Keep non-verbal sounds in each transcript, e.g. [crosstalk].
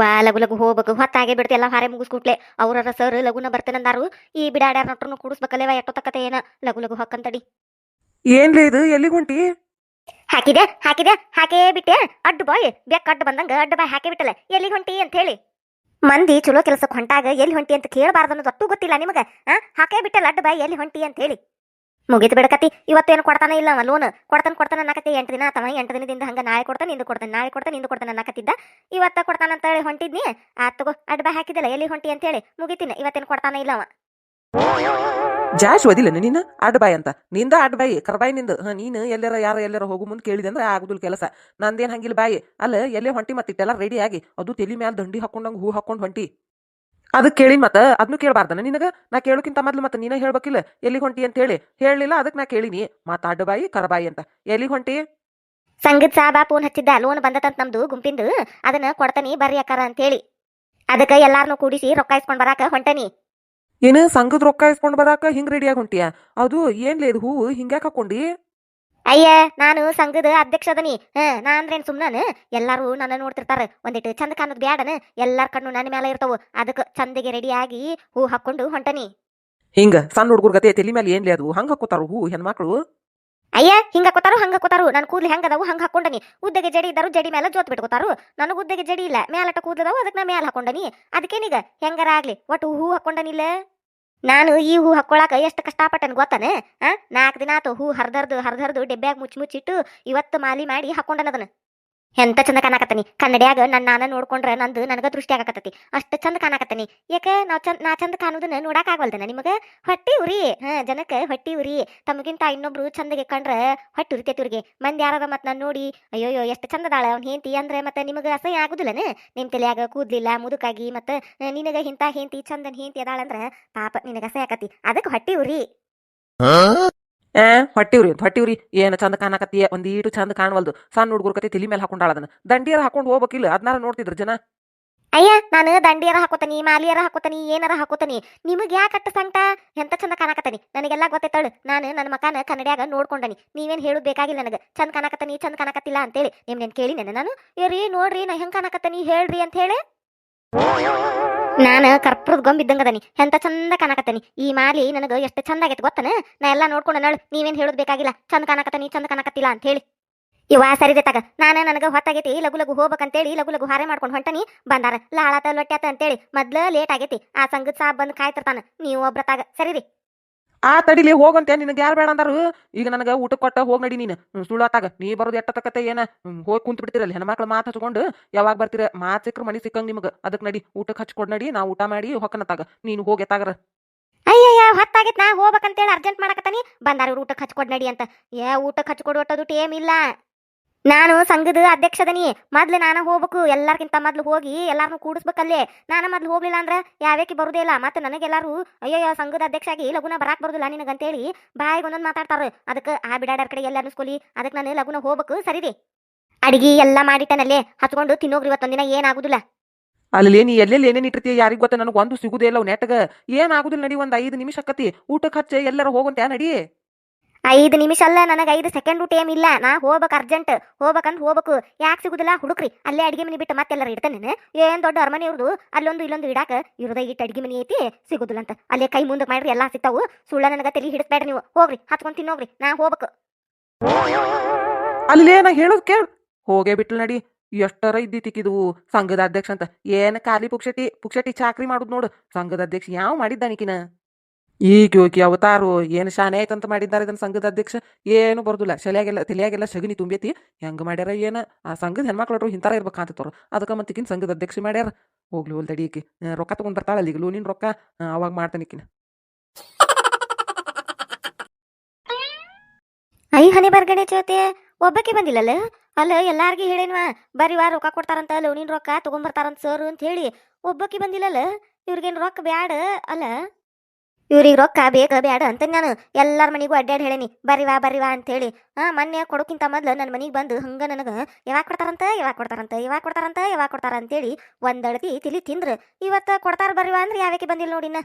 ವಾ ಲಗು ಲಗು ಹೋಗ್ಬೇಕು. ಹೊತ್ತಾಗೆ ಬಿಡ್ತಿ ಎಲ್ಲ ಹಾರೆ ಮುಗಿಸ್ಕೊಟ್ಲೆ. ಅವ್ರರ ಸರ್ ಲಗುನ ಬರ್ತೇನಂದಾರು. ಈ ಬಿಡಾಡ್ಯಾರ ನಟ್ರನು ಕೂಡಿಸ್ಬೇಕಲ್ಲೇವ ಎಷ್ಟೋ ತಕ್ಕತೆ ಏನ? ಲಗು ಲಗು ಹೊಕ್ಕಂತಡಿ. ಏನ್ಲೇ ಇದು? ಎಲ್ಲಿಗೆ ಹೊಂಟಿ ಹಾಕಿದೆ ಹಾಕಿದೆ ಹಾಕೇ ಬಿಟ್ಟೆ? ಅಡ್ಡು ಬಾಯ್. ಬೆಕ್ಕ ಅಡ್ಡು ಬಂದಂಗ ಅಡ್ಡು ಬಾಯ್ ಹಾಕೇ ಬಿಟ್ಟಲೆ. ಎಲ್ಲಿ ಹೊಂಟಿ ಅಂತ ಹೇಳಿ. ಮಂದಿ ಚಲೋ ಕೆಲಸಕ್ಕೆ ಹೊಂಟಾಗ ಎಲ್ಲಿ ಹೊಂಟಿ ಅಂತ ಕೇಳಬಾರ್ದು ಅನ್ನೋದು ಅಟ್ಟು ಗೊತ್ತಿಲ್ಲ ನಿಮಗೆ. ಹಾಕೇ ಬಿಟ್ಟಲ್ಲ ಅಡ್ಡು ಬಾಯ್ ಎಲ್ಲಿ ಹೊಂಟಿ ಅಂತ ಹೇಳಿ. ಮುಗಿತು ಬಿಡಕತಿ ಇವತ್ತೇನು ಕೊಡ್ತಾನೆ ಇಲ್ಲ ಲೋನ್. ಕೊಡ್ತಾನೆ ಕೊಡ್ತಾನೆ ಅನ್ನಕತ್ತಿ. ಎಂಟು ದಿನ ಅಥವಾ ಎಂಟು ದಿನದಿಂದ ಹಂಗ ನಾಳೆ ಕೊಡ್ತಾನೆ, ಇಂದು ಕೊಡ್ತಾನೆ, ನಾಳೆ ಕೊಡ್ತಾನೆ, ಇಂದು ಕೊಡ್ತಾನೆ ಅನ್ನಕತ್ತಿದ್ದ. ಇವತ್ತ ಕೊಡ್ತಾನೆ ಅಂತ ಹೇಳಿ ಹೊಂಟಿದ್ನಿ. ಆ, ತಗೋ, ಅಡ್ಡು ಬಾಯ್ ಹಾಕಿದಿಲ್ಲ ಎಲ್ಲಿ ಹೊಂಟಿ ಅಂತ ಹೇಳಿ ಮುಗಿತೀನಿ. ಇವತ್ತೇನು ಕೊಡ್ತಾನೆ ಇಲ್ಲ ಅವ. ಜಾಶ್ ಓದಿಲ್ಲ ನೀನು? ಅಡ್ ಬಾಯ್ ಅಂತ. ನಿಂದ ಅಡ್ ಬಾಯಿ ಕರ್ಬಾಯಿ ನಿಂದ. ನೀನು ಎಲ್ಲರ ಯಾರ ಎಲ್ಲರ ಹೋಗು ಮುಂದೆ ಕೇಳಿದೆ ಅಂದ್ರೆ ಆಗುದಿಲ್ಲ ಕೆಲಸ. ನಂದೇನ್ ಹಂಗಿಲ್ಲ ಬಾಯಿ. ಅಲ್ಲ, ಎಲ್ಲೇ ಹೊಂಟಿ ಮತ್ತಿಟ್ಟೆಲ್ಲ ರೆಡಿ ಆಗಿ. ಅದು ತಲಿ ಮ್ಯಾಲ ದಂಡಿ ಹಾಕೊಂಡಂಗೆ ಹೂ ಹಾಕೊಂಡು ಹೊಂಟಿ. ಅದಕ್ಕೆ ಕೇಳಿ ಮತ್ತ ಅದನ್ನು ಕೇಳಬಾರ್ದನ. ನಿನಗ ನಾ ಕೇಳೋಕ್ಕಿಂತ ಮೊದ್ಲು ಮತ್ತೆ ನೀನ ಹೇಳ್ಬೇಕಿಲ್ಲ. ಎಲ್ಲಿ ಹೊಂಟಿ ಅಂತ ಹೇಳಿ ಹೇಳಲಿಲ್ಲ ಅದಕ್ಕೆ ನಾ ಕೇಳಿನಿ. ಮಾತಾಡು ಅಡ್ಡ ಬಾಯಿ ಕರಬಾಯಿ ಅಂತ. ಎಲ್ಲಿ ಹೊಂಟಿ? ಸಂಗೀತ್ ಸಾಬ ಫೋನ್ ಹಚ್ಚಿದ್ದ ಲೋನ್ ಬಂದತಂತ ನಮ್ದು ಗುಂಪಿಂದು. ಅದನ್ನ ಕೊಡ್ತಾನಿ ಬರ್ರಿ ಅಕ್ಕಾರ ಅಂತ ಹೇಳಿ ಅದಕ್ಕೆ ಎಲ್ಲಾರನು ಕೂಡಿಸಿ ರೊಕ್ಕ ಇಸ್ಕೊಂಡ್ ಬರಾಕ ಹೊಂಟನಿ. ಏನು ಸಂಘದ ರೊಕ್ಕ ಇಸ್ಕೊಂಡ್ ಬರಾಕ ಹಿಂಗ್ ರೆಡಿಯಾಗಿ ಹೊಂಟಿಯಾ? ಅದು ಏನ್ಲೇ ಇದು ಹೂವು? ಹಿಂಗ್ಯಾಕ್ ಹಾಕೊಂಡಿ? ಅಯ್ಯ ನಾನು ಸಂಘದ ಅಧ್ಯಕ್ಷದನಿ ಹಾ ನಾ ಅಂದ್ರೇನ್ ಸುಮ್ನಾನ? ಎಲ್ಲಾರು ನನ್ನ ನೋಡ್ತಿರ್ತಾರ. ಒಂದಿಟ್ಟು ಚಂದ ಕಾಣೋದ್ ಬ್ಯಾಡನ? ಎಲ್ಲಾರ ಕಣ್ಣು ನನ್ನ ಮೇಲೆ ಇರ್ತಾವು. ಅದಕ್ಕೆ ಚಂದಗೆ ರೆಡಿಯಾಗಿ ಆಗಿ ಹೂ ಹಾಕೊಂಡು ಹೊಂಟನಿ. ಹಿಂಗ ಸಣ್ಣ ಹುಡುಗರ ಗತೆ ತಲಿ ಮೇಲೆ ಏನ್ಲಿ ಅದು? ಹಂಗ ಹಾಕೋತಾರು ಹೂ ಹೆಣ್ಮಕ್ಳು? ಅಯ್ಯ ಹಿಂಗ ಹಾಕೋತಾರು ಹಂಗ ಹಾಕೋತಾರು? ನಾನು ಕೂದ್ಲಿ ಹೆಂಗದಾವು ಹಂಗ ಹಾಕೊಂಡನಿ ಉದ್ದಗೆ ಜಡಿ ಇದ್ದಾರು ಜಡಿ ಮೇಲೆ ಜೋತ್ ಬಿಟ್ಕೋತಾರು? ನನಗೆ ಉದ್ದಗೆ ಜಡಿ ಇಲ್ಲ. ಮ್ಯಾಲಟ ಕೂದಲದಾವು ಅದಕ್ಕೆ ನಾ ಮ್ಯಾಲ ಹಾಕೊಂಡನಿ ಅದಕ್ಕೇನೀಗ? ಹೆಂಗಾರ ಆಗ್ಲಿ. ಒಟ್ಟು ಹೂ ಹಾಕೊಂಡನಿಲ್ಲ ನಾನು ಈ ಹೂ ಹಾಕೊಳಕ ಎಷ್ಟು ಕಷ್ಟಪಟ್ಟನ್ ಗೊತ್ತಾನೆ? ಆ, ನಾಲ್ಕು ದಿನ ಆತು ಹೂ ಹರ್ದರ್ದು ಹರ್ದರ್ದು ಡೆಬ್ಬ್ಯಾಗ ಮುಚ್ಚಿ ಮುಚ್ಚಿಟ್ಟು ಇವತ್ತು ಮಾಲಿ ಮಾಡಿ ಹಾಕೊಂಡನದನ್ನ. ಎಂತ ಚಂದ ಕಾಣಕತ್ತನಿ. ಕನ್ನಡಿಯಾಗ ನನ್ನ ನಾನ ನೋಡ್ಕೊಂಡ್ರೆ ನಂದು ನನಗ ದೃಷ್ಟಿ ಆಗಕತ್ತತಿ. ಅಷ್ಟು ಚಂದ ಕಾಣಕತ್ತನಿ. ಯಾಕೆ ನಾವ್ ಚಂದ, ನಾ ಚಂದ ಕಾಣುದನ್ನ ನೋಡಕ್ಕಾಗಲ್ದನ ನಿಮಗೆ? ಹೊಟ್ಟಿ ಉರಿ. ಹಾ, ಜನಕ್ಕೆ ಹೊಟ್ಟಿ ಉರಿ. ತಮಗಿಂತ ಇನ್ನೊಬ್ರು ಚಂದಗೆ ಕಂಡ್ರೆ ಹೊಟ್ಟಿ ಉರಿತೈತಿ ಇವ್ರಿಗೆ. ಮಂದಿ ಯಾರಾರ ಮತ್ ನಾನು ನೋಡಿ, ಅಯ್ಯೋಯ್ಯೋ, ಎಷ್ಟು ಚಂದದಾಳ ಅವ್ನ ಹೆಂಡತಿ. ಅಂದ್ರೆ ಮತ್ತೆ ನಿಮಗೆ ಅಸಹ್ಯ ಆಗುದಿಲ್ಲನ? ನಿಮ್ ತಲೆಯಾಗ ಕೂದ್ಲಿಲ್ಲ, ಮುದುಕಾಗಿ ಮತ್ತೆ ನಿನಗ ಇಂತ ಹೆಂಡತಿ ಚಂದನ್ ಹೆಂಡತಿ ಅದಾಳಂದ್ರ ಪಾಪ ನಿನಗ ಅಸಹ್ಯ ಆಕತಿ. ಅದಕ್ಕೆ ಹೊಟ್ಟಿ ಉರಿ. ಏ, ಹೊಟ್ಟಿವ್ರಿ ಹೊಟ್ಟಿವ್ರಿ. ಏನ್ ಚಂದ ಕಾಣಕತ್ತೀಯ? ಒಂದೀಟು ಚಂದ ಕಾಣವಲ್ದು. ಸಣ್ಣ ಹುಡುಗರು ಕತೆ ತಲಿ ಮೇಲೆ ಹಾಕೊಂಡಾಳ ಅದನ್ನ ದಂಡಿಯರ ಹಾಕೊಂಡು ಹೋಗ್ಬೇಕಿಲ್ಲ ಅದನ್ನಾರ ನೋಡ್ತಿದ್ರು ಜನ? ಅಯ್ಯ, ನಾನು ದಂಡಿಯರ ಹಾಕೋತನಿ, ಮಾಲಿಯರ ಹಾಕೋತನಿ, ಏನಾರ ಹಾಕೋತನಿ. ನಿಮಗೆ ಯಾಕೆ ಅಟ್ಟ ಸಂಕಟ? ಎಂತ ಚಂದ ಕಾಣಕತ್ತನಿ? ನನಗೆಲ್ಲ ಗೊತ್ತೈತಳು. ನಾನು ನನ್ನ ಮಕಾನ ಕನ್ನಡಿಯಾಗ ನೋಡ್ಕೊಂಡನಿ. ನೀವೇನ್ ಹೇಳುದ್ ಬೇಕಾಗಿಲ್ಲ ನನಗೆ. ಚಂದ ಕಾಣಕತ್ತನಿ, ಚಂದ ಕಾಣಕತ್ತಿಲ್ಲ ಅಂತೇಳಿ. ನಿಮ್ನೇನ್ ಕೇಳಿ ನಾನು? ಇವ್ರಿ ನೋಡ್ರಿ, ನಾ ಹೆಂಗ್ ಕಾಣಕತ್ತೀನಿ ಹೇಳ್ರಿ ಅಂತ ಹೇಳಿ. ನಾನು ಕರ್ಪೂರದ ಗೊಂಬಿದ್ದಂಗದನಿ ಎಂತ ಚಂದ ಕಾಣಕತ್ತನಿ. ಈ ಮಾಲಿ ನನಗೆ ಎಷ್ಟು ಚಂದ ಆಗೈತೆ ಗೊತ್ತನ? ನಾ ಎಲ್ಲ ನೋಡ್ಕೊಂಡು ನಳು ನೀವೇನ್ ಹೇಳೋದು ಬೇಕಾಗಿಲ್ಲ. ಚಂದ ಕಾಣಕತ್ತನಿ, ಚಂದ ಕಾಣಕತ್ತಿಲ್ಲ ಅಂತ ಹೇಳಿ ಇವ ಸರಿ ತಗ ನಾನು ನನಗೆ ಹೊತ್ತಾಗೈತಿ, ಲಗು ಲಗು ಹೋಗ್ಬೇಕಂತೇಳಿ, ಲಗು ಲಗು ಹಾರೆ ಮಾಡ್ಕೊಂಡು ಹೊಂಟನಿ. ಬಂದಾರ, ಲಾಳಾತ ಲೊಟ್ಟ್ಯಾತ ಅಂತೇಳಿ, ಮೊದ್ಲ ಲೇಟ್ ಆಗೈತಿ. ಆ ಸಂಘದ ಸಾಬ್ ಬಂದು ಕಾಯ್ತಿರ್ತಾನ. ನೀವು ಒಬ್ರತಾಗ, ಸರಿ ರೀ. ಆ ತಡಿಲಿ ಹೋಗಂತೆ, ನಿನಗೆ ಯಾರು ಬೇಡ ಅಂದರು? ಈಗ ನನಗೆ ಊಟ ಕೊಟ್ಟ ಹೋಗ್ ನಡಿ ನೀನು. ಸುಳ್ಳು ಸುಳ್ಳಾತಾಗ ನೀ ಬರೋದು ಎಟ್ಟ ತಕ್ಕತ್ತೆ ಏನ ಹೋಗಿ ಕುಂತ ಬಿಡ್ತಿರಲ್ಲ ಹೆಣ್ಮಕ್ಳು ಮಾತು ಹಚ್ಕೊಂಡು ಯಾವಾಗ ಬರ್ತೀರ? ಮಾತು ಸಿಕ್ಕ್ರ ಮನೆ ಸಿಕ್ಕಂಗ್ ನಿಮಗೆ. ಅದಕ್ಕೆ ನಡಿ ಊಟಕ್ಕೆ ಹಚ್ಕೊಡ್ ನಡಿ ನಾ ಊಟ ಮಾಡಿ ಹೊಕ್ಕನತ್ತಾಗ. ನೀನು ಹೋಗಿ ಎತ್ತಾಗರ. ಅಯ್ಯಯ್ಯ ಹೊತ್ತಾಗಿತ್ತು ನಾ ಹೋಗ್ಬೇಕಂತೇಳಿ ಅರ್ಜೆಂಟ್ ಮಾಡಕತ್ತಾನಿ. ಬಂದಾರ ಊಟಕ್ಕೆ ಹಚ್ಕೊಡ್ ನಡಿ ಅಂತ. ಏ ಊಟಕ್ಕೆ ಹಚ್ಕೊಡ್ ಒಟ್ಟದು ಟೇಮ್ ಇಲ್ಲ. ನಾನು ಸಂಘದ ಅಧ್ಯಕ್ಷದನಿ. ಮೊದ್ಲು ನಾನು ಹೋಗ್ಬೇಕು, ಎಲ್ಲಾರ್ಕಿಂತ ಮೊದ್ಲು ಹೋಗಿ ಎಲ್ಲಾರನ್ನು ಕೂಡಿಸ್ಬೇಕಲ್ಲೇ. ನಾನು ಮೊದ್ಲು ಹೋಗ್ಲಿಲ್ಲ ಅಂದ್ರೆ ಯಾವ್ಯಾಕೆ ಬರುದೇ ಇಲ್ಲ. ಮತ್ತೆ ನನಗೆಲ್ಲಾರು ಅಯ್ಯೋ ಸಂಘದ ಅಧ್ಯಕ್ಷ ಆಗಿ ಲಗುನ ಬರಾಕ್ ಬರುದಿಲ್ಲ ನಿನಗಂತೇಳಿ ಬಾಯಿಗೆ ಒಂದೊಂದು ಮಾತಾಡ್ತಾರ ಅದಕ್ಕೆ ಆ ಬಿಡಾಡರ್ ಕಡೆ ಎಲ್ಲ ಅನ್ಸ್ಕೊಲಿ ಅದಕ್ಕೆ ನಾನು ಲಗುನ ಹೋಗ್ಬೇಕು. ಸರಿ ರೀ. ಅಡಿಗೆ ಎಲ್ಲ ಮಾಡಿಟ್ಟನಲ್ಲೇ, ಹಚ್ಕೊಂಡು ತಿನ್ನೋಗ್ರಿ ಇವತ್ತೊಂದಿನ, ಏನಾಗುದಿಲ್ಲ. ಅಲ್ಲಿ ನೀ ಎಲ್ಲೆಲ್ಲಿ ಏನೇನು ಇಟ್ಟಿರ್ತೀಯ? ಯಾರಿಗೆ ಗೊತ್ತ? ನನಗೆ ಒಂದು ಸಿಗುದೇ ಇಲ್ಲ ನೆಟ್ಗ ಏನಾಗುದಿಲ್ಲ ನಡಿ ಒಂದು ಐದು ನಿಮಿಷ ಕತ್ತಿ ಊಟಕ್ಕೆ ಹಚ್ಚೆ ಎಲ್ಲರೂ ಹೋಗಂತ ನಡಿ? ಐದು ನಿಮಿಷ ಅಲ್ಲ, ನನಗೆ ಐದು ಸೆಕೆಂಡು ಟೈಮ್ ಇಲ್ಲ. ನಾ ಹೋಗ್ಬೇಕು ಅರ್ಜೆಂಟ್ ಹೋಗ್ಬೇಕಂತ ಹೋಗ್ಬೇಕು. ಯಾಕೆ ಸಿಗುದಿಲ್ಲ? ಹುಡುಕ್ರಿ. ಅಲ್ಲೇ ಅಡಿಗೆ ಮನೆ ಬಿಟ್ಟು ಮತ್ತೆಲ್ಲರ ಇಡ್ತಾನೆ ಏನು ದೊಡ್ಡ ಅರಮನೆ ಇವ್ರದು ಅಲ್ಲೊಂದು ಇಲ್ಲೊಂದು ಇಡಾಕ ಇರೋದೇ ಇಟ್ಟು ಅಡಿಗೆ ಮನೆ ಐತಿ ಸಿಗುದಿಲ್ಲ ಅಂತ ಅಲ್ಲೇ ಕೈ ಮುಂದಕ್ಕೆ ಮಾಡ್ರಿ, ಎಲ್ಲಾ ಸಿಗ್ತಾವು. ಸುಳ್ಳ ನನಗೆ ತಲೆ ಹಿಡಿಸ್ಬೇಡ್ರಿ ನೀವು. ಹೋಗ್ರಿ, ಹತ್ಕೊಂಡು ತಿನ್ನೋಗ್ರಿ. ನಾ ಹೋಗ್ಬೇಕು. ಅಲ್ಲೇ ನಾ ಹೇಳೋದು ಕೇಳ. ಹೋಗೇ ಬಿಟ್ಲು ನಡಿ. ಎಷ್ಟರ ಇದ್ದಿತಿಕ್ಕಿದು ಸಂಘದ ಅಧ್ಯಕ್ಷ ಅಂತ. ಏನ್ ಖಾಲಿ ಪುಕ್ಷಟಿ ಪುಕ್ಷಟಿ ಚಾಕ್ರಿ ಮಾಡುದು ನೋಡು. ಸಂಘದ ಅಧ್ಯಕ್ಷ ಯಾವ ಮಾಡಿದ್ದಾನಿಕಿನ ಈಗ ಯೋಗಿ ಅವತಾರು ಏನು ಶಾನೆ ಆಯ್ತಂತ ಮಾಡಿದ್ದಾರೆ ಇದನ್ನ ಸಂಘದ ಅಧ್ಯಕ್ಷ? ಏನು ಬರುದಿಲ್ಲ. ಶಲಿಯಾಗೆಲ್ಲ ತಲೆಯಾಗೆಲ್ಲ ಸಗಣಿ ತುಂಬೈತಿ. ಹೆಂಗ್ ಮಾಡ್ಯಾರ ಏನ? ಆ ಸಂಘದ ಹೆಣ್ಮಕ್ಳು ಹಿಂತಾರ ಇರ್ಬೇಕಂತವ್ರು ಅದಕ್ಕೆ ಮತ್ತಿಕಿನ ಸಂಘದ ಅಧ್ಯಕ್ಷ ಮಾಡ್ಯಾರ. ಹೋಗ್ಲಿ ಹೋಲ್ ತಡಿ ರೊಕ್ಕ ತಗೊಂಡ್ ಬರ್ತಾಳಲ್ಲ ಈಗ ಲೋನಿನ ರೊಕ್ಕ ಅವಾಗ ಮಾಡ್ತಾನೆ ಮಾಡ್ತಾನಿಕಿನ ಐ ಹನಿ ಬರ್ಗಡೆ ಜೊತೆ ಒಬ್ಬಕ್ಕೆ ಬಂದಿಲ್ಲ ಅಲ್ಲ, ಎಲ್ಲಾರ್ಗಿ ಹೇಳೇನ್ವ? ಬರೀ ವಾ ರೊಕ್ಕ ಕೊಡ್ತಾರಂತ, ಲೋನಿನ ರೊಕ್ಕ ತಗೊಂಬರ್ತಾರಂತ ಸರ್ ಅಂತ ಹೇಳಿ ಒಬ್ಬಕ್ಕೆ ಬಂದಿಲ್ಲಲ್ಲ? ಇವ್ರಿಗೇನು ರೊಕ್ಕ ಬ್ಯಾಡ, ಅಲ್ಲ? ಇವ್ರಿಗೆ ರೊಕ್ಕ ಬೇಕ ಬೇಡ ಅಂತ ನಾನು ಎಲ್ಲಾರ ಮನೆಗೂ ಅಡ್ಡಾಡಿ ಹೇಳೇನಿ ಬರಿವಾ ಬರಿವಾ ಬರ್ರಿ ವಾ ಅಂತ ಹೇಳಿ ಹಾ ಮೊನ್ನೆ ಕೊಡೋಕ್ಕಿಂತ ಮೊದ್ಲು ನನ್ನ ಮನೆಗೆ ಬಂದು ಹಂಗೆ ನನಗೆ ಯಾವಾಗ ಕೊಡ್ತಾರಂತ ಯಾವಾಗ ಕೊಡ್ತಾರಂತ ಯಾವಾಗ ಕೊಡ್ತಾರಂತ ಯಾವಾಗ ಕೊಡ್ತಾರ ಅಂತೇಳಿ ಒಂದಳತಿ ತಿಳಿ ತಿಂದ್ರ. ಇವತ್ತ ಕೊಡ್ತಾರ ಬರಿವಾ ಅಂದ್ರೆ ಯಾವಕ್ಕೆ ಬಂದಿಲ್ಲ ನೋಡಿನ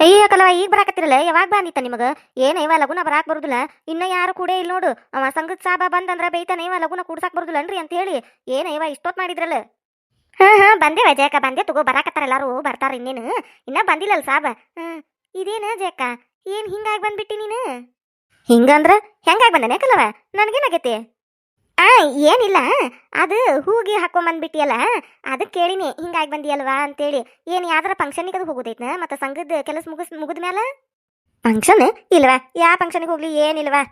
ಅಯ್ಯ ಕಲವ, ಈಗ ಬರಾಕತ್ತಿರಲ್ಲ, ಯಾವಾಗ ಬಂದಿತ್ತ ನಿಮಗೆ? ಏನ ಇವ ಲಗುನ ಬರಾಕ್ ಬರುದಿಲ್ಲ. ಇನ್ನ ಯಾರು ಕೂಡ ಇಲ್ಲ ನೋಡು. ಅವ ಸಂಘದ ಸಾಬ ಬಂದಂದ್ರ ಬೈತಾನ ಇವ ಲಗುನ ಕೂಡ್ಸಾಕ್ ಬರುದಿಲ್ಲನ್ರಿ ಅಂತ ಹೇಳಿ ಏನ ಇವ ಇಷ್ಟೊತ್ ಮಾಡಿದ್ರಲ್ಲ? ಹಾ ಹಾ ಬಂದೇ ಜಯಕ ಬಂದೆ ತಗೋ, ಬರಾಕತ್ತಾರ ಎಲ್ಲಾರು, ಬರ್ತಾರ ಇನ್ನೇನು. ಇನ್ನ ಬಂದಿಲ್ಲಲ್ಲ ಸಾಬ. ಹ್ಮ್. ಇದೇನ ಜಕ್ಕ ಏನ್ ಹಿಂಗಾಗಿ ಬಂದ್ಬಿಟ್ಟಿ ನೀನು? ಹಿಂಗಂದ್ರ ಹೆಂಗಾಗಿ ಬಂದನೆ ಕಲವ ನನ್ಗೇನಾಗೈತಿ? ಆ, ಏನಿಲ್ಲ. ಅದು ಹೂಗಿ ಹಾಕೊಂಡ್ ಬಂದ್ಬಿಟ್ಟಿಯಲ್ಲ ಅದಕ್ಕೆ ಕೇಳಿನಿ, ಹಿಂಗಾಗಿ ಬಂದಿಯಲ್ವಾ ಅಂತೇಳಿ. ಏನು ಯಾವ್ದಾರ ಫಂಕ್ಷನಿಗೆ ಅದು ಹೋಗುದೈತ್ನ? ಮತ್ತೆ ಸಂಘದ ಕೆಲಸ ಮುಗಿಸ್, ಮುಗಿದ ಮ್ಯಾಲ? ಫಂಕ್ಷನ್ ಇಲ್ವಾ? ಯಾವ ಫಂಕ್ಷನಿಗೆ ಹೋಗ್ಲಿ, ಏನಿಲ್ವಾ?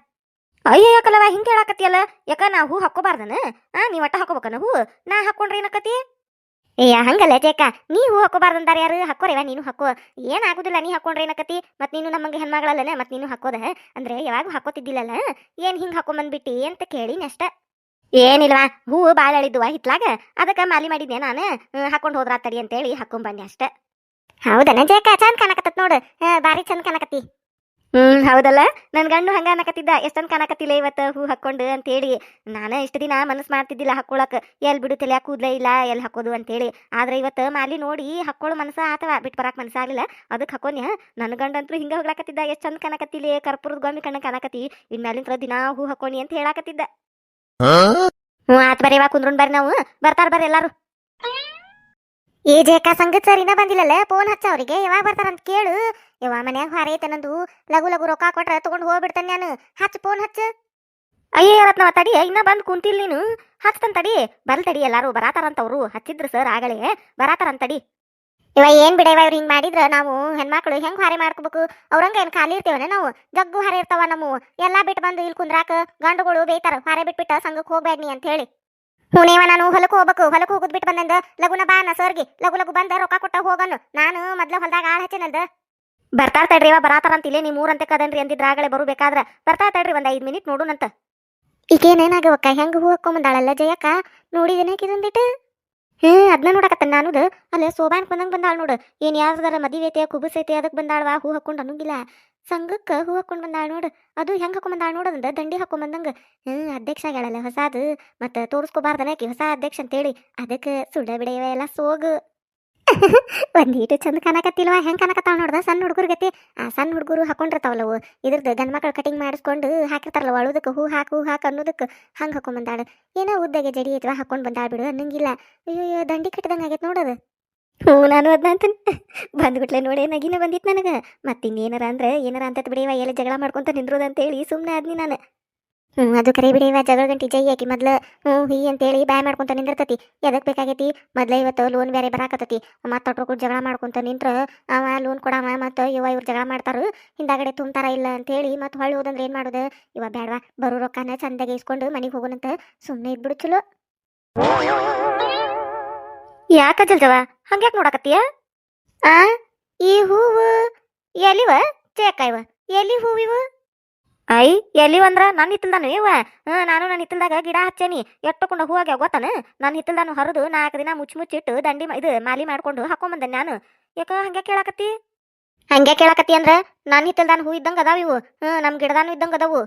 ಅಯ್ಯೋ ಯಾಕಲ್ಲವ ಹಿಂಗೆ ಹೇಳಾಕತ್ತಿಯಲ್ಲ ಯಾಕ, ನಾ ಹೂ ಹಾಕೋಬಾರ್ದನ ಆ ನೀ ಒಟ್ಟ ಹಾಕೋಬೇಕನ ಹೂ? ನಾ ಹಾಕೊಂಡ್ರೆ ಏನಕತಿ ಏ ಹಂಗಲ್ಲ ಜೇಕ ನೀ ಹೂ ಹಾಕೋಬಾರ್ದಂದಾರ ಯಾರು? ಹಾಕೋರೇವ, ನೀನು ಹಾಕೋ. ಏನಾಗುದಿಲ್ಲ ನೀ ಹಾಕೊಂಡ್ರೆ ಏನಕತಿ ಮತ್ತೆ ನೀನು ನಮಗೆ ಹೆಣ್ಮಗಳಲ್ಲೇ ಮತ್ತೆ ನೀನು ಹಾಕೋದ ಅಂದ್ರೆ ಯಾವಾಗ ಹಾಕೋತಿದ್ದಿಲ್ಲಲ್ಲ ಏನ್ ಹಿಂಗ್ ಹಾಕೊಂಬಂದ್ಬಿಟ್ಟಿ ಅಂತ ಕೇಳಿ ಅಷ್ಟ. ಏನಿಲ್ವಾ, ಹೂ ಬಾಳ ಅಳಿದ್ವಾ, ಹಿತ್ಲಾಗ. ಅದಕ್ಕ ಮಾಲಿ ಮಾಡಿದ್ದೆ ನಾನು. ಹಾಕೊಂಡ್ ಹೋದ್ರ ತಡಿ ಹಾಕೊಂಡ್ ಬಂದೆ ಅಷ್ಟ. ಹೌದನ ಜೇಕ ಚಂದ ಕಾಣಕತ್ತ ನೋಡು. ಬಾರಿ ಚಂದ ಕಾಣಕತ್ತಿ. ಹ್ಮ್ ಹೌದಲ್ಲ? ನನ್ ಗಂಡು ಹಂಗ ಅನ್ನಕತ್ತಿದ್ದ. ಎಷ್ಟೊಂದ್ ಕಾಣಕತ್ತಿಲ್ಲ ಇವತ್ತು? ಹೂ ಹಾಕೊಂಡು ಅಂತೇಳಿ. ನಾನು ಇಷ್ಟು ದಿನ ಮನಸ್ ಮಾಡ್ತಿದ್ದಿಲ್ಲ ಹಾಕೊಳಕ್. ಎಲ್ ಬಿಡು ತಲೆ ಕೂದ್ಲೇ ಇಲ್ಲ ಎಲ್ ಹಾಕೋದು ಅಂತ ಹೇಳಿ ಆದ್ರೆ ಇವತ್ತು ಮಾಲಿ ನೋಡಿ ಹಾಕೊಳ್ಳೋ ಮನಸ್ಸ ಆತವ. ಬಿಟ್ಟು ಬರಾಕ್ ಆಗಿಲ್ಲ ಅದಕ್ಕೆ ಹಾಕೋನ್ಯ ನನ್ನ ಗಂಡಂತೂ ಹಿಂಗ ಹೋಗ್ಲಾಕತ್ತಿದ್ದ. ಎಷ್ಟು ಚಂದ್ ಕಾಣಕತ್ತಿಲ್ಲ ಕರ್ಪೂರದ ಗೊಂಬೆ ಕಣ್ಣ ಕಾಣಕತ್ತಿ ಇನ್ಮ್ಯಾಲಿಂತ್ರ ದಿನ ಹೂ ಹಾಕೋಣಿ ಅಂತ ಹೇಳಾಕತ್ತಿದ್ದ. ಹ್ಮ್ ಆತ್ ಬರೀ ಕುಂದ್ರನ್ ಕುಂದ್ರುನ್ ಬರ್ರಿ ನಾವು. ಬರ್ತಾರ ಬರ್ರಿ ಎಲ್ಲಾರು. ಏ ಜೇಕ ಸಂಗತ್ ಸರ್ ಇನ್ನ ಬಂದಿಲ್ಲಲ್ಲ? ಫೋನ್ ಹಚ್ಚ ಅವರಿಗೆ. ಯಾವಾಗ ಬರ್ತಾರಂತ ಕೇಳು. ಯವ್ವ ಮನ್ಯಾಗ ಹೊರ ಐತೆ ನಂದು. ಲಘು ಲಘು ರೊಕ್ಕ ಕೊಟ್ರೆ ತಗೊಂಡು ಹೋಗ್ಬಿಡ್ತೇನೆ ನಾನು. ಹಚ್ಚ ಫೋನ್ ಹಚ್ಚ. ಅಯ್ಯೋ ರತ್ನವ ತಡಿ. ಇನ್ನ ಬಂದು ಕುಂತಿಲ್ ನೀನು. ಹಚ್ತನ್ ತಡಿ. ಬಲ್ ತಡಿ, ಎಲ್ಲಾರು ಬರಾತಾರಂತವ್ರು ಹಚ್ಚಿದ್ರು ಸರ್ ಆಗಲೇ. ಬರಾತಾರಂತಡಿ ಇವ ಏನ್ ಬಿಡ ಇವ ಇವ್ರು ಹಿಂಗ್ ಮಾಡಿದ್ರ? ನಾವು ಹೆಣ್ಮಕ್ಳು ಹೆಂಗ್ ಹಾರೆ ಮಾಡ್ಕೋಬೇಕು? ಅವ್ರಂಗ ಏನ್ ಖಾಲಿ ಇರ್ತೇವನ ನಾವು? ಜಗ್ಗು ಹಾರೆ ಇರ್ತಾವ ನಮ್ಮ. ಎಲ್ಲಾ ಬಿಟ್ಟು ಬಂದು ಇಲ್ಲಿ ಕುಂದ್ರಾಕ ಗಂಡುಗಳು ಬೇಯ್ತಾರ. ಹಾರೆ ಬಿಟ್ಬಿಟ್ಟ ಸಂಘಕ್ಕೆ ಹೋಗ್ಬೇಡ್ನಿ ಅಂತ ಹೇಳಿ. ಹುನೇವ ನಾನು ಹೊಲಕ್ಕೆ ಹೋಗ್ಬೇಕು ಹೊಲಕ್ಕೆ ಹೋಗುದ್ ಬಿಟ್ಟು ಬಂದಂದ, ಲಗುನ ಬಾ ನಾ ಸರ್ಗಿ, ಲಗು ಲಗು ಬಂದ ರೊಕ್ಕ ಕೊಟ್ಟ ಹೋಗನು, ನಾನು ಮೊದ್ಲ ಹೊಲದಾಗ ಆಳ್ ಹಚ್ಚೇನಲ್ದ ಬರ್ತಾರ ತಡ್ರಿ ಇವ ಬರಾತಾರಂತ ಇಲ್ಲೇ ನೀವು ಮೂರಂತೆ ಕದನ್ರಿ ಅಂದಿದ್ರ ಆಗಲೇ ಬರುಬೇಕಾದ್ರ, ಬರ್ತಾ ತಡ್ರಿ ಒಂದ್ ಐದ್ ಮಿನಿಟ್ ನೋಡುನಂತ. ಈಗೇನೇನಾಗವಕ್ಕ ಹೆಂಗ್ ಹೂ ಹಾಕೊಂಬಂದಾಳಲ್ಲ ಜಯಕ್ಕ, ನೋಡಿದೇನೆ ಹ್ಮ್ ಅದನ್ನ ನೋಡಕತ್ತ ನಾನುದು? ಅಲ್ಲ ಸೋಬಾನ್ ಬಂದಂಗ್ ಬಂದಾಳ ನೋಡು. ಏನ್ ಯಾವ್ದಾರ ಮದುವೆ ಐತೆ, ಕುಬಸ್ ಐತೆ ಅದಕ್ಕೆ ಬಂದಾಳವಾ? ಹೂ ಹಾಕೊಂಡ್ ಅನ್ನಂಗಿಲ್ಲ. ಸಂಘಕ್ಕ ಹೂ ಹಾಕೊಂಡ್ ಬಂದಾಳ ನೋಡು. ಅದು ಹೆಂಗ್ ಹಾಕೊಂಡ್ ಬಂದಾಳ ನೋಡದಂದ ದಂಡಿ ಹಾಕೊಂಡ್ ಬಂದಂಗ. ಹ್ಮ್, ಅಧ್ಯಕ್ಷ ಆಗ್ಯಾಳಲ್ಲ ಹೊಸಾದು. ಮತ್ತ ತೋರಿಸ್ಕೋಬಾರ್ದನಕಿ ಹೊಸ ಅಧ್ಯಕ್ಷ ಅಂತೇಳಿ. ಅದಕ್ಕೆ ಸುಡ ಬಿಡೆಯವ ಎಲ್ಲ ಸೋಗು. [laughs] ಒಂದೀಟು ಚಂದ ಕಾಣಕತ್ತಿಲ್ವಾ? ಹೆಂಗ್ ಕಾಣಕತ್ತಾವ ನೋಡ್ದ? ಸಣ್ಣ ಹುಡುಗರು ಗತಿ. ಆ ಸಣ್ಣ ಹುಡುಗರು ಹಾಕೊಂಡಿರ್ತಾವಲ್ಲವು ಇದ್ರದ್ದು ಗಂಡ್ ಮಕ್ಳು ಕಟಿಂಗ್ ಮಾಡಿಸ್ಕೊಂಡು ಹಾಕಿರ್ತಾರಲ್ಲ ಅಳುದಕ್ಕೆ ಹೂ ಹಾಕು ಹೂ ಹಾಕು ಅನ್ನೋದಕ್ಕೆ ಹಂಗೆ ಹಾಕೊಂಡ್ ಬಂದಾಳ. ಏನೋ ಉದ್ದಗೆ ಜಡಿ ಐತ್ವಾ ಹಾಕೊಂಡು ಬಂದಾಳ ಬಿಡು ಅನ್ನಂಗಿಲ್ಲ. ಅಯ್ಯೋ ದಂಡಿ ಕಟ್ಟದಂಗೆ ಆಗೈತೆ ನೋಡದು ಹ್ಞೂ, ನಾನು ಅದನ್ನ ಅಂತನ್. [laughs] ಬಂದ್ಬಿಟ್ಲೆ ನೋಡಿ ನಗಿನ ಬಂದಿತ್ತು ನನಗೆ. ಮತ್ತಿನ್ನೇನಾರ ಅಂದ್ರೆ ಏನಾರ ಅಂತ ಬಿಡಿವ ಎಲ್ಲ ಜಗಳ ಮಾಡ್ಕೊಂತ ನಿಂದ್ರೋದು ಅಂತೇಳಿ ಸುಮ್ಮನೆ ಆದ್ನಿ ನಾನು. ಹ್ಞೂ ಅದು ಕರೆ ಇವ ಜಗಳ ಗಂಟಿ ಜೈ ಆಕಿ, ಮೊದ್ಲು ಹ್ಞೂ ಹೀ ಅಂತೇಳಿ ಬಾಯ್ ಮಾಡ್ಕೊಂತ ನಿಂದಿರ್ತತಿ. ಎದಕ್ಕೆ ಬೇಕಾಗೈತಿ? ಮೊದ್ಲ ಇವತ್ತು ಲೋನ್ ಬೇರೆ ಬರಾಕತ್ತತಿ. ಮತ್ತೆ ಕೂಡ ಜಗಳ ಮಾಡ್ಕೊಂತ ನಿಂತ್ರ, ಅವ ಲೋನ್ ಕೊಡವ ಮತ್ತು ಇವ ಇವ್ರು ಜಗಳ ಮಾಡ್ತಾರು, ಹಿಂದಾಗಡೆ ತುಂಬ್ತಾರ ಇಲ್ಲ ಅಂತೇಳಿ ಮತ್ತು ಹೊಳ್ಳಿ ಹೋದಂದ್ರೆ ಏನು ಮಾಡೋದು? ಇವ ಬೇಡವಾ ಬರೋ ರೊಕ್ಕನ ಚಂದಾಗಿ ಇಸ್ಕೊಂಡು ಮನೆಗೆ ಹೋಗೋಣಂತ ಸುಮ್ಮನೆ ಇದ್ಬಿಡು ಚಲೋ. ಯಾಕ ಜಲ್ದವ ಹಂಗ್ಯಾಕ್ ನೋಡಕತ್ತೀಯ? ಆ, ಈ ಹೂವು ಎಲಿವ ಚೇಕಾಯ್ವ ಎಲಿ ಹೂವಿವು ಐ, ಎಲ್ಲಿ ಅಂದ್ರ? ನನ್ನ ಹಿತ್ತಲ್ದಾನು. ಇವ ನಾನು ನನ್ನ ಹಿತ್ತಲ್ದಾಗ ಗಿಡ ಹಚ್ಚೇನಿ. ಎಟ್ಟುಕೊಂಡು ಹೂವಾಗ ಗೊತ್ತಾನ? ನನ್ನ ಹಿತ್ತಲ್ದಾನು ಹರಿದು ನಾಲ್ಕು ದಿನ ಮುಚ್ಚಿ ಮುಚ್ಚಿಟ್ಟು ದಂಡಿ ಇದು ಮಾಲಿ ಮಾಡ್ಕೊಂಡು ಹಾಕೊಂಬಂದೆ ನಾನು. ಯಾಕ ಹಂಗೆ ಕೇಳಾಕತ್ತಿ? ಹಂಗೆ ಕೇಳಾಕತ್ತಿ ಅಂದ್ರ ನನ್ನ ಹಿತ್ತಲ್ದಾನು ಹೂ ಇದ್ದಂಗೆ ಅದಾವ ಇವು. ಹ್ಞೂ ನಮ್ಮ ಗಿಡದಾನು ಇದ್ದಂಗ ಅದಾವು.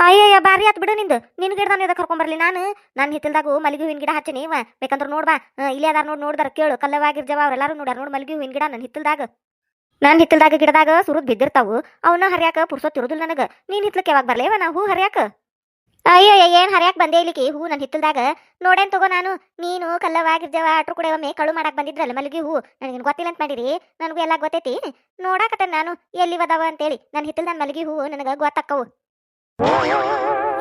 ಅಯ್ಯಯ್ಯ, ಬಾರಿ ಆತ್ ಬಿಡು ನಿಂದು. ನಿನ್ ಗಿಡದಾನು ಇದಕ್ಕೆ ಕರ್ಕೊಂಬರ್ಲಿ ನಾನು? ನನ್ನ ಹಿತ್ತಲ್ದಾಗು ಮಲ್ಲಿಗೆ ಹೂವಿನ ಗಿಡ ಹಚ್ಚೇನಿ. ಇವ ಬೇಕಂದ್ರ ನೋಡ್ಬಾ. ಇಲ್ಲೇ ಅದಾರ ನೋಡಿ ನೋಡ್ದಾರ ಕೇಳು. ಕಲ್ಲವಾಗಿರ್ಜವ ಅವರೆಲ್ಲರೂ ನೋಡ್ಯಾರ ನೋಡಿ ಮಲ್ಲಿಗೆ ಹೂವಿನ ಗಿಡ ನನ್ನ ಹಿತ್ತಲ್ದಾಗ. ನನ್ನ ಹಿತ್ತಲ್ದಾಗ ಗಿಡದಾಗ ಸುರುದ್ ಬಿದ್ದಿರ್ತಾವು ಅವನ್ನ ಹರಿಯಾಕ ತಿರುದಿಲ್ಲ ನನಗ. ನೀನ್ ಹಿತ್ಲಕ್ಕೆ ಯಾವಾಗ ಬರ್ಲೇವ ನಾ ಹೂ ಹರಿಯಾಕ? ಅಯ್ಯೋ ಏನ್ ಹರಿಯಾಕ ಬಂದೇ ಇಲ್ಲಿಗೆ ಹೂ ನನ್ನ ಹಿತ್ತಲ್ದಾಗ? ನೋಡೇನ್ ತಗೋ ನಾನು, ನೀನು ಕಲ್ಲವಾಗಿರ್ದೇವ ಅಟ್ರು ಕೂಡ ಒಮ್ಮೆ ಕಳು ಮಾಡಕ್ ಬಂದಿದ್ರಲ್ಲ ಮಲ್ಲಿಗೆ ಹೂ. ನನಗೇನು ಗೊತ್ತಿಲ್ಲ ಅಂತ ಮಾಡಿರಿ? ನನಗೂ ಎಲ್ಲ ಗೊತ್ತೈತಿ? ನೋಡಾಕತ್ತ ನಾನು ಎಲ್ಲಿ ಬದಾವ ಅಂತೇಳಿ. ನನ್ನ ಹಿತ್ತಲ್ದ ಮಲ್ಲಿಗೆ ಹೂ ನನಗ ಗೊತ್ತಕ್ಕವು.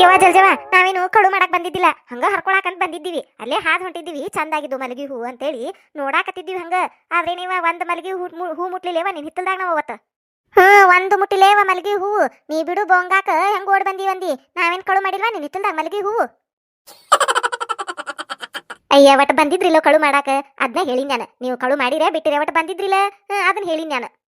ಯವ ಜಲ್ಜವ ನಾವೇನು ಕಳು ಮಾಡಕ್ ಬಂದಿದ್ದಿಲ್ಲ. ಹಂಗ ಹರ್ಕೊಳಕಂತ ಬಂದಿದ್ದೀವಿ. ಅಲ್ಲೇ ಹಾದ್ ಹೊಂಟಿದ್ದೀವಿ. ಚಂದಾಗಿದ್ದು ಮಲಗಿ ಹೂ ಅಂತೇಳಿ ನೋಡಾಕತ್ತಿದ್ದೀವಿ ಹಂಗ. ಆದ್ರೆ ನೀವ ಒಂದ್ ಮಲಗಿ ಹೂ ಮುಟ್ಲಿಲ್ಲೇವ ಹೂ ಮುಟ್ಲಿಲೇವ ನಿನ್ ಹಿತ್ತಲ್ದಾಗ ನಾವ್ ಅವತ್ತ? ಹ್ಮ್ ಒಂದು ಮುಟ್ಟಿಲೇವ ಮಲಗಿ ಹೂ. ನೀ ಬಿಡು ಬೊಂಗಾಕ, ಹೆಂಗ್ ಓಡ್ ಬಂದಿ ಒಂದಿ ನಾವೇನ್ ಕಳು ಮಾಡಿಲ್ವಾ ನಿನ್ ಹಿತ್ತಲ್ದಾಗ ಮಲಗಿ ಹೂ? ಅಯ್ಯ ಒಟ್ಟು ಬಂದಿದ್ರಿಲ್ಲ ಕಳು ಮಾಡಾಕ? ಅದನ್ನ ಹೇಳಿನ್ ನಾನು. ನೀವು ಕಳು ಮಾಡಿರೇ ಬಿಟ್ಟಿರೇ ಒಟ್ಟು ಬಂದಿದ್ರಿಲ್ಲ. ಅದನ್ನ ಹೇಳಿನ್ ನಾನು.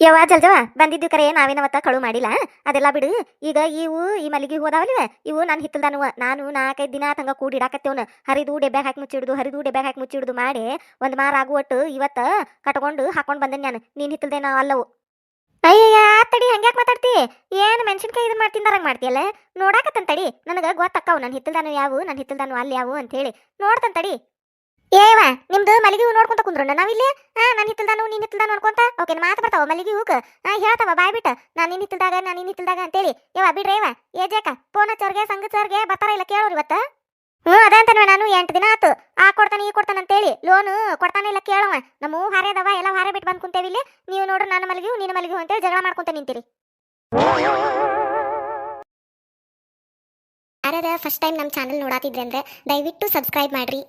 ಯವ್ವ ಜಲ್ಜವ ಬಂದಿದ್ದು ಕರೆ ನಾವೇನವತ್ತ ಕಳು ಮಾಡಿಲ್ಲ ಅದೆಲ್ಲ ಬಿಡು. ಈಗ ಇವು ಈ ಮಲ್ಲಿಗೆ ಹೂ ಅದಾವಲ್ವ ಇವು ನಾನು ಹಿತ್ತಲ್ದಾನುವ ನಾನು ನಾಲ್ಕೈದು ದಿನ ತಂಗ ಕೂಡಿಡಾಕತ್ತೇವನ ಹರಿದು ಡೆಬ್ಯಾಗ ಹಾಕಿ ಮುಚ್ಚಿಡುದು, ಹರಿದು ಡೆಬ್ಯಾಗ ಹಾಕಿ ಮುಚ್ಚಿಡುದು ಮಾಡಿ ಒಂದು ಮಾರ ಆಗುವಟ್ಟು ಇವತ್ತ ಕಟ್ಕೊಂಡು ಹಾಕೊಂಡು ಬಂದೆ ನಾನು. ಹಿತ್ತಲ್ದೆ ನಾವು ಅಲ್ಲವು. ಅಯ್ಯಯ್ಯ ತಡಿ, ಹಂಗ್ಯಾಕ್ ಮಾತಾಡ್ತಿ? ಏನ್ ಮೆಣಸಿನ್ಕಾಯಿ ಇದು ಮಾಡ್ತಿಂದಾರಂಗೆ ಮಾಡ್ತೀಯಲ್ಲ? ನೋಡಾಕತ್ತಂತಡಿ ನನಗ ಗೊತ್ತಕ್ಕವು ನನ್ನ ಹಿತ್ತಲ್ದಾನು ಯಾವು ನನ್ನ ಹಿತ್ತಲ್ದಾನು ಅಲ್ಲಿ ಯಾವು ಅಂತ ಹೇಳಿ. ನೋಡ್ತನ್ ತಡಿ. ಏವ ನಿಮ್ದು ಮಲ್ಲಿಗೆ ಹೂ ನೋಡ್ಕೊಂತ ಕುಂದ್ರ ನಾವಿಲ್ಲಿ? ಹಾ ನನ್ನ ಹಿತ್ತಲ್ದಾನು ನೀನ್ ಹಿತ್ತಲ್ದಾನು ನೋಡ್ಕೊಂತ? ಓಕೆ ಮಾತು ಬರ್ತಾವ ಮಲ್ಲಿಗೆ ಹೂಕ? ಹಾ ಹೇಳ್ತಾವ, ಬಾಯ್ ಬಿಟ್ಟ. ನಾನು ನಿನ್ನ ಹಿತ್ತಲ್ದಾಗ, ನಾನು ನಿನ್ನ ಹಿತ್ತಲ್ದಾಗ ಅಂತೇಳಿ. ಯಾವ ಬಿಡ್ರಿ ಏವ ಏ, ಜೇಕ ಫೋನ್ ಸಂಗತ್ ಸರ್ಗೆ ಬರ್ತಾರ ಇಲ್ಲ ಕೇಳೋರು ಇವತ್ತ? ಹ್ಞೂ ಅದಂತನ್ವ ನಾನು, ಎಂಟು ದಿನ ಆತು. ಆ ಕೊಡ್ತಾನೆ, ಈ ಕೊಡ್ತಾನೆ ಅಂತೇಳಿ. ಲೋನ್ ಕೊಡ್ತಾನೆ ಇಲ್ಲ ಕೇಳವ. ನಮ್ಮ ಹಾರ್ಯದವ ಎಲ್ಲ ಹಾರ ಬಿಟ್ಟು ಬಂದ್ ಕುಂತೇವಿ ಇಲ್ಲಿ. ನೀವು ನೋಡ್ರಿ ನಾನು ಮಲಗಿವು ನೀನು ಮಲಗಿವು ಅಂತೇಳಿ ಜಗಳ ಮಾಡ್ಕೊಂತ ನಿಂತೀರಿ. ಯಾರ್ಯಾರ ಫಸ್ಟ್ ಟೈಮ್ ನಮ್ಮ ಚಾನಲ್ ನೋಡಾತಿದ್ರೆ ಅಂದ್ರೆ ದಯವಿಟ್ಟು ಸಬ್ಸ್ಕ್ರೈಬ್ ಮಾಡ್ರಿ.